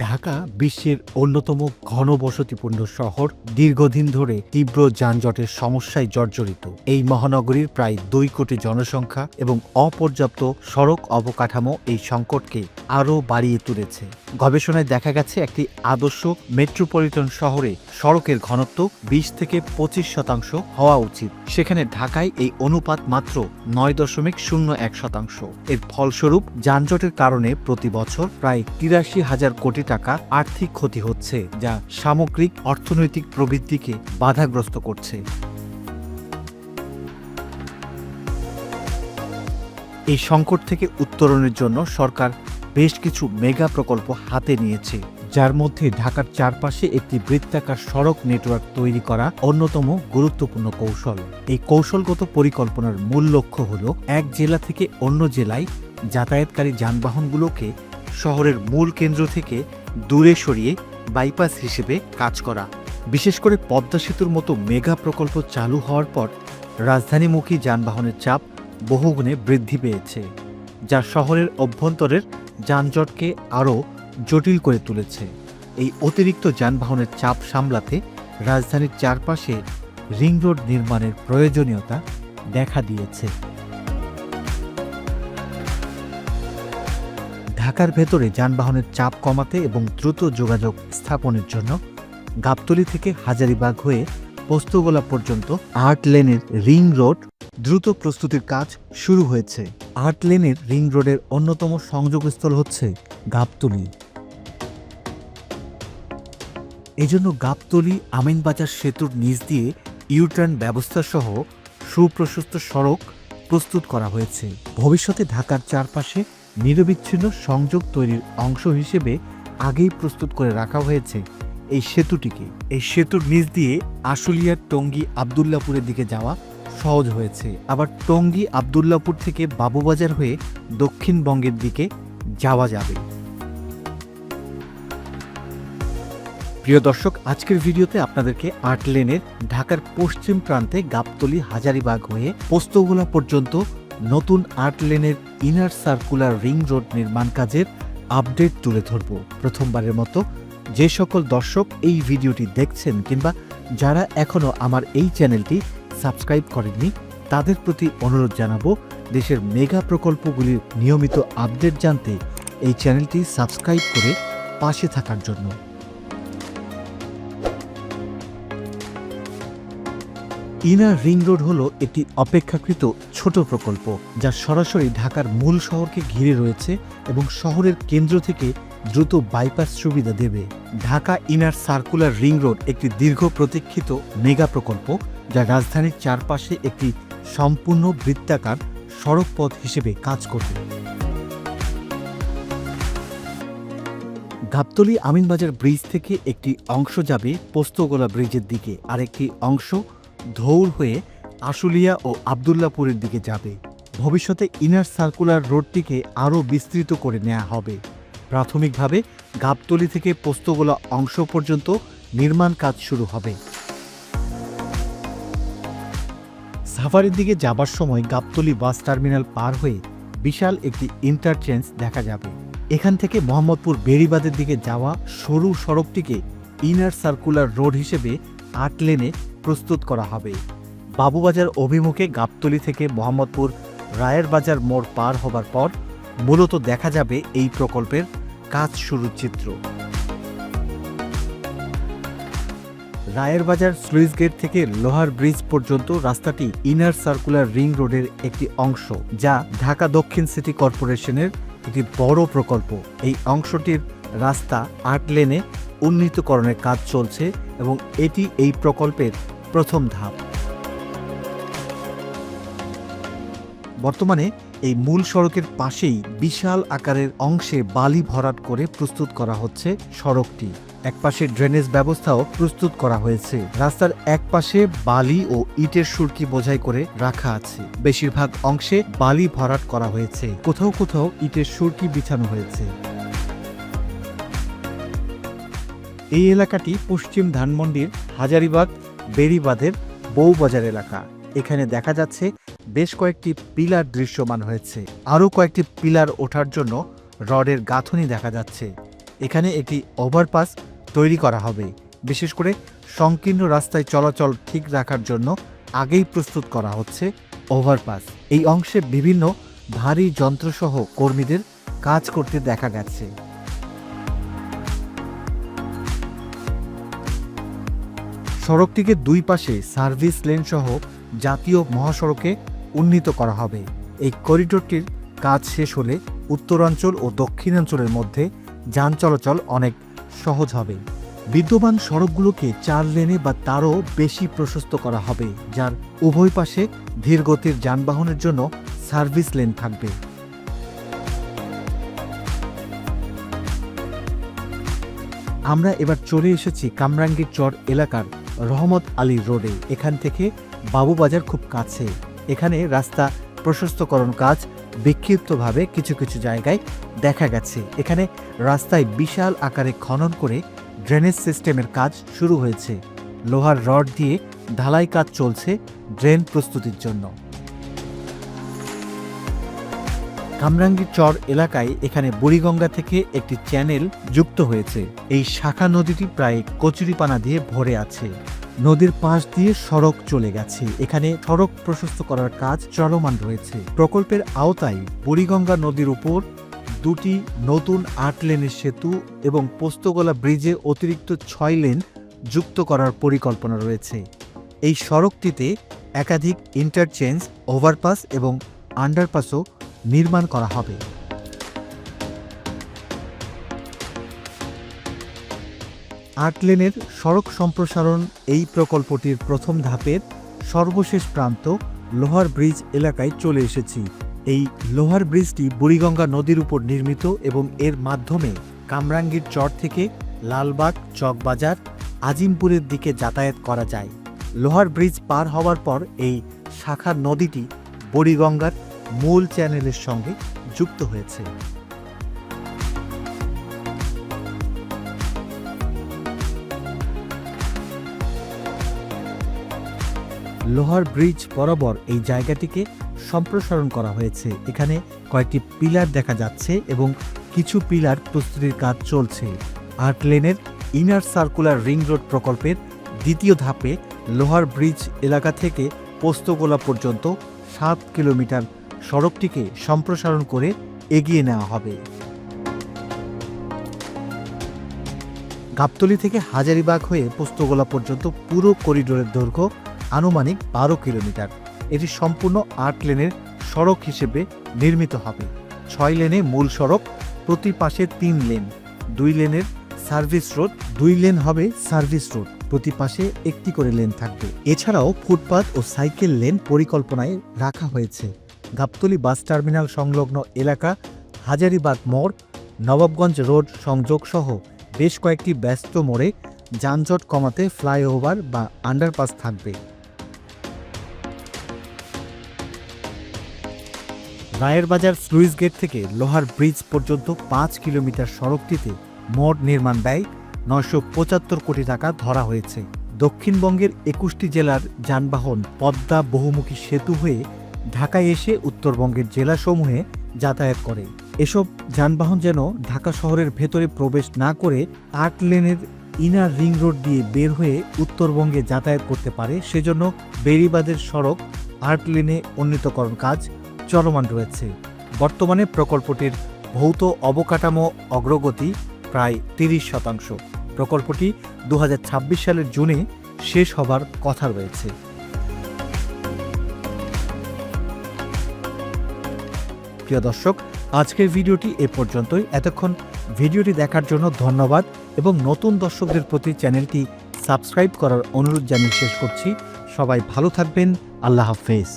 ঢাকা বিশ্বের অন্যতম ঘনবসতিপূর্ণ শহর, দীর্ঘদিন ধরে তীব্র যানজটের সমস্যায় জর্জরিত। এই মহানগরীর প্রায় দুই কোটি জনসংখ্যা এবং অপর্যাপ্ত সড়ক অবকাঠামো এই সংকটকে আরও বাড়িয়ে তুলেছে। গবেষণায় দেখা গেছে একটি আদর্শ মেট্রোপলিটন শহরে সড়কের ঘনত্ব বিশ থেকে পঁচিশ শতাংশ হওয়া উচিত। সেখানে ঢাকায় এই অনুপাত মাত্র নয় দশমিক শূন্য এক শতাংশ। এর ফলস্বরূপ যানজটের কারণে প্রতি বছর প্রায় তিরাশি হাজার কোটি টাকা আর্থিক ক্ষতি হচ্ছে, যা সামগ্রিক অর্থনৈতিক প্রবৃদ্ধিকে বাধাগ্রস্ত করছে। এই সংকট থেকে উত্তরণের জন্য সরকার বেশ কিছু মেগা প্রকল্প হাতে নিয়েছে, যার মধ্যে ঢাকার চারপাশে একটি বৃত্তাকার সড়ক নেটওয়ার্ক তৈরি করা অন্যতম গুরুত্বপূর্ণ কৌশল। এই কৌশলগত পরিকল্পনার মূল লক্ষ্য হল এক জেলা থেকে অন্য জেলায় যাতায়াতকারী যানবাহনগুলোকে শহরের মূল কেন্দ্র থেকে দূরে সরিয়ে বাইপাস হিসেবে কাজ করা। বিশেষ করে পদ্মা সেতুর মতো মেগা প্রকল্প চালু হওয়ার পর রাজধানীমুখী যানবাহনের চাপ বহুগুণে বৃদ্ধি পেয়েছে, যা শহরের অভ্যন্তরের যানজটকে আরও জটিল করে তুলেছে। এই অতিরিক্ত যানবাহনের চাপ সামলাতে রাজধানীর চারপাশে রিং রোড নির্মাণের প্রয়োজনীয়তা দেখা দিয়েছে। ঢাকার ভেতরে যানবাহনের চাপ কমাতে এবং দ্রুত যোগাযোগ স্থাপনের জন্য গাবতলী থেকে হাজারিবাগ হয়ে পোস্তগোলা পর্যন্ত আট লেনের রিং রোড দ্রুত প্রস্তুতির কাজ শুরু হয়েছে। আট লেনের রিং রোডের অন্যতম সংযোগস্থল হচ্ছে গাবতলী। এজন্য গাবতলী, আমিনবাজার সেতুর নিচ দিয়ে ইউটার্ন ব্যবস্থা সহ সুপ্রশস্ত সড়ক প্রস্তুত করা হয়েছে। ভবিষ্যতে ঢাকার চারপাশে নিরবিচ্ছিন্ন সংযোগ তৈরির অংশ হিসেবে আগেই প্রস্তুত করে রাখা হয়েছে এই সেতুটিকে। এই সেতুর নিচ দিয়ে আশুলিয়ার টঙ্গী আবদুল্লাপুরের দিকে যাওয়া সহজ হয়েছে। আবার টঙ্গী আবদুল্লাপুর থেকে বাবুবাজার হয়ে দক্ষিণবঙ্গের দিকে যাওয়া যাবে। প্রিয় দর্শক, আজকের ভিডিওতে আপনাদেরকে আট লেনের ঢাকার পশ্চিম প্রান্তে গাবতলি হাজারিবাগ হয়ে পোস্তগোলা পর্যন্ত নতুন আট লেনের ইনার সার্কুলার রিং রোড নির্মাণ কাজের আপডেট তুলে ধরব। প্রথমবারের মতো যে সকল দর্শক এই ভিডিওটি দেখছেন কিংবা যারা এখনও আমার এই চ্যানেলটি সাবস্ক্রাইব করেননি, তাদের প্রতি অনুরোধ জানাব দেশের মেগা প্রকল্পগুলির নিয়মিত আপডেট জানতে এই চ্যানেলটি সাবস্ক্রাইব করে পাশে থাকার জন্য। ইনার রিং রোড হল একটি অপেক্ষাকৃত ছোট প্রকল্প, যা সরাসরি ঢাকার মূল শহরকে ঘিরে রয়েছে এবং শহরের কেন্দ্র থেকে দ্রুত বাইপাস সুবিধা দেবে Dhaka inner circular ring road একটি দীর্ঘ প্রতীক্ষিত মেগা প্রকল্প যা রাজধানীর চারপাশে একটি সম্পূর্ণ বৃত্তাকার সড়ক পথ হিসেবে কাজ করবে। গাবতলী আমিনবাজার ব্রিজ থেকে একটি অংশ যাবে পোস্তগোলা ব্রিজের দিকে, আরেকটি অংশ ধৌর হয়ে আশুলিয়া ও আবদুল্লাপুরের দিকে যাবে। ভবিষ্যতে ইনার সার্কুলার রোডটিকে আরও বিস্তৃত করে নেওয়া হবে। প্রাথমিকভাবে গাবতলি থেকে পোস্তগোলা অংশ পর্যন্ত নির্মাণ কাজ শুরু হবে। সাফারির দিকে যাবার সময় গাবতলি বাস টার্মিনাল পার হয়ে বিশাল একটি ইন্টারচেঞ্জ দেখা যাবে। এখান থেকে মোহাম্মদপুর বেড়িবাদের দিকে যাওয়া সরু সড়কটিকে ইনার সার্কুলার রোড হিসেবে আট লেনে প্রস্তুত করা হবে। বাবুবাজার অভিমুখে গাবতলি থেকে মোহাম্মদপুর রায়ের বাজার মোড় পার হবার পর মূলত দেখা যাবে এই প্রকল্পের কাজ শুরুর চিত্র। রায়ের বাজার স্লুইস গেট থেকে লোহার ব্রিজ পর্যন্ত রাস্তাটি ইনার সার্কুলার রিং রোডের একটি অংশ, যা ঢাকা দক্ষিণ সিটি কর্পোরেশনের একটি বড় প্রকল্প। এই অংশটির রাস্তা আট লেনে উন্নীতকরণের কাজ চলছে এবং এটি এই প্রকল্পের প্রথম ধাপ। বর্তমানে এই মূল সড়কের পাশেই বিশাল আকারের অংশে বালি ভরাট করে প্রস্তুত করা হচ্ছে সড়কটি। একপাশে ড্রেনেজ ব্যবস্থাও প্রস্তুত করা হয়েছে। রাস্তার একপাশে বালি ও ইটের সুরকি বোঝাই করে রাখা আছে। বেশিরভাগ অংশে বালি ভরাট করা হয়েছে। কোথাও কোথাও ইটের সুরকি বিছানো হয়েছে। এই এলাকাটি পশ্চিম ধানমন্ডির হাজারিবাগ বেড়িবাঁধের বউবাজার এলাকা। এখানে দেখা যাচ্ছে বেশ কয়েকটি পিলার দৃশ্যমান হয়েছে। আরও কয়েকটি পিলার ওঠার জন্য রডের গাঁথনি দেখা যাচ্ছে। এখানে একটি ওভারপাস তৈরি করা হবে। বিশেষ করে সংকীর্ণ রাস্তায় চলাচল ঠিক রাখার জন্য আগেই প্রস্তুত করা হচ্ছে ওভারপাস। এই অংশে বিভিন্ন ভারী যন্ত্রসহ কর্মীদের কাজ করতে দেখা গেছে। সড়কটিকে দুই পাশে সার্ভিস লেন সহ জাতীয় মহাসড়কে উন্নীত করা হবে। এই করিডোরটির কাজ শেষ হলে উত্তরাঞ্চল ও দক্ষিণাঞ্চলের মধ্যে যান চলাচল অনেক সহজ হবে। বিদ্যমান সড়কগুলোকে চার লেনে বা তারও বেশি প্রশস্ত করা হবে, যার উভয় পাশে ধীরগতির যানবাহনের জন্য সার্ভিস লেন থাকবে। আমরা এবার চলে এসেছি কামরাঙ্গীর চর এলাকার রহমত আলী রোডে। এখান থেকে বাবুবাজার খুব কাছে। এখানে রাস্তা প্রশস্তকরণ কাজ বিক্ষিপ্তভাবে কিছু কিছু জায়গায় দেখা গেছে। এখানে রাস্তায় বিশাল আকারে খনন করে ড্রেনেজ সিস্টেমের কাজ শুরু হয়েছে। লোহার রড দিয়ে ঢালাই কাজ চলছে ড্রেন প্রস্তুতির জন্য। কামরাঙ্গীর চর এলাকায় এখানে বুড়িগঙ্গা থেকে একটি চ্যানেল যুক্ত হয়েছে। এই শাখা নদীটি প্রায় কচুরিপানা দিয়ে ভরে আছে। নদীর পাশ দিয়ে সড়ক চলে গেছে। এখানে সড়ক প্রশস্ত করার কাজ চলমান রয়েছে। প্রকল্পের আওতায় বুড়িগঙ্গা নদীর উপর দুটি নতুন আট লেনের সেতু এবং পোস্তগোলা ব্রিজে অতিরিক্ত ছয় লেন যুক্ত করার পরিকল্পনা রয়েছে। এই সড়কটিতে একাধিক ইন্টারচেঞ্জ, ওভারপাস এবং আন্ডারপাসও নির্মাণ করা হবে। আট লেনের সড়ক সম্প্রসারণ এই প্রকল্পটির প্রথম ধাপের সর্বশেষ প্রান্ত লোহার ব্রিজ এলাকায় চলে এসেছি। এই লোহার ব্রিজটি বুড়িগঙ্গা নদীর উপর নির্মিত এবং এর মাধ্যমে কামরাঙ্গীর চর থেকে লালবাগ, চকবাজার, আজিমপুরের দিকে যাতায়াত করা যায়। লোহার ব্রিজ পার হওয়ার পর এই শাখা নদীটি বুড়িগঙ্গার মূল চ্যানেলের সঙ্গে যুক্ত হয়েছে। লোহার ব্রিজ বরাবর এই জায়গাটিকে সম্প্রসারণ করা হয়েছে। এখানে কয়েকটি পিলার দেখা যাচ্ছে এবং কিছু পিলার প্রস্তুতির কাজ চলছে। আট লেনের ইনার সার্কুলার রিং রোড প্রকল্পের দ্বিতীয় ধাপে লোহার ব্রিজ এলাকা থেকে পোস্তগোলা পর্যন্ত সাত কিলোমিটার সড়কটিকে সম্প্রসারণ করে এগিয়ে নেওয়া হবে। গাবতলী থেকে হাজারিবাগ হয়ে পোস্তগোলা পর্যন্ত পুরো করিডোরের দৈর্ঘ্য আনুমানিক বারো কিলোমিটার। এটি সম্পূর্ণ আট লেনের সড়ক হিসেবে নির্মিত হবে। ছয় লেনে মূল সড়ক, প্রতি পাশে তিন লেন। দুই লেনের সার্ভিস রোড, দুই লেন হবে সার্ভিস রোড। প্রতি পাশে একটি করে লেন থাকবে। এছাড়াও ফুটপাথ ও সাইকেল লেন পরিকল্পনায় রাখা হয়েছে। গাবতলী বাস টার্মিনাল সংলগ্ন এলাকা হাজারিবাগ মোড়, নবাবগঞ্জ রোড সংযোগ সহ বেশ কয়েকটি ব্যস্ত মোড়ে যানজট কমাতে ফ্লাইওভার বা আন্ডারপাস থাকবে। রায়ের বাজার স্লুইস গেট থেকে লোহার ব্রিজ পর্যন্ত পাঁচ কিলোমিটার সড়কটিতে মোট নির্মাণ ব্যয় নয়শো পঁচাত্তর কোটি টাকা ধরা হয়েছে। দক্ষিণবঙ্গের একুশটি জেলার যানবাহন পদ্মা বহুমুখী সেতু হয়ে ঢাকায় এসে উত্তরবঙ্গের জেলাসমূহে যাতায়াত করে। এসব যানবাহন যেন ঢাকা শহরের ভেতরে প্রবেশ না করে আট লেনের ইনার রিং রোড দিয়ে বের হয়ে উত্তরবঙ্গে যাতায়াত করতে পারে, সেজন্য বেরিবাদের সড়ক আট লেনে উন্নীতকরণ কাজ চলমান রয়েছে। বর্তমানে প্রকল্পটির ভৌত অবকাঠামো অগ্রগতি প্রায় তিরিশ শতাংশ। প্রকল্পটি দু হাজার ছাব্বিশ সালের জুনে শেষ হবার কথা রয়েছে। প্রিয় দর্শক, আজকের ভিডিওটি এ পর্যন্তই। এতক্ষণ ভিডিওটি দেখার জন্য ধন্যবাদ এবং নতুন দর্শকদের প্রতি চ্যানেলটি সাবস্ক্রাইব করার অনুরোধ জানিয়ে শেষ করছি। সবাই ভালো থাকবেন। আল্লাহ হাফেজ।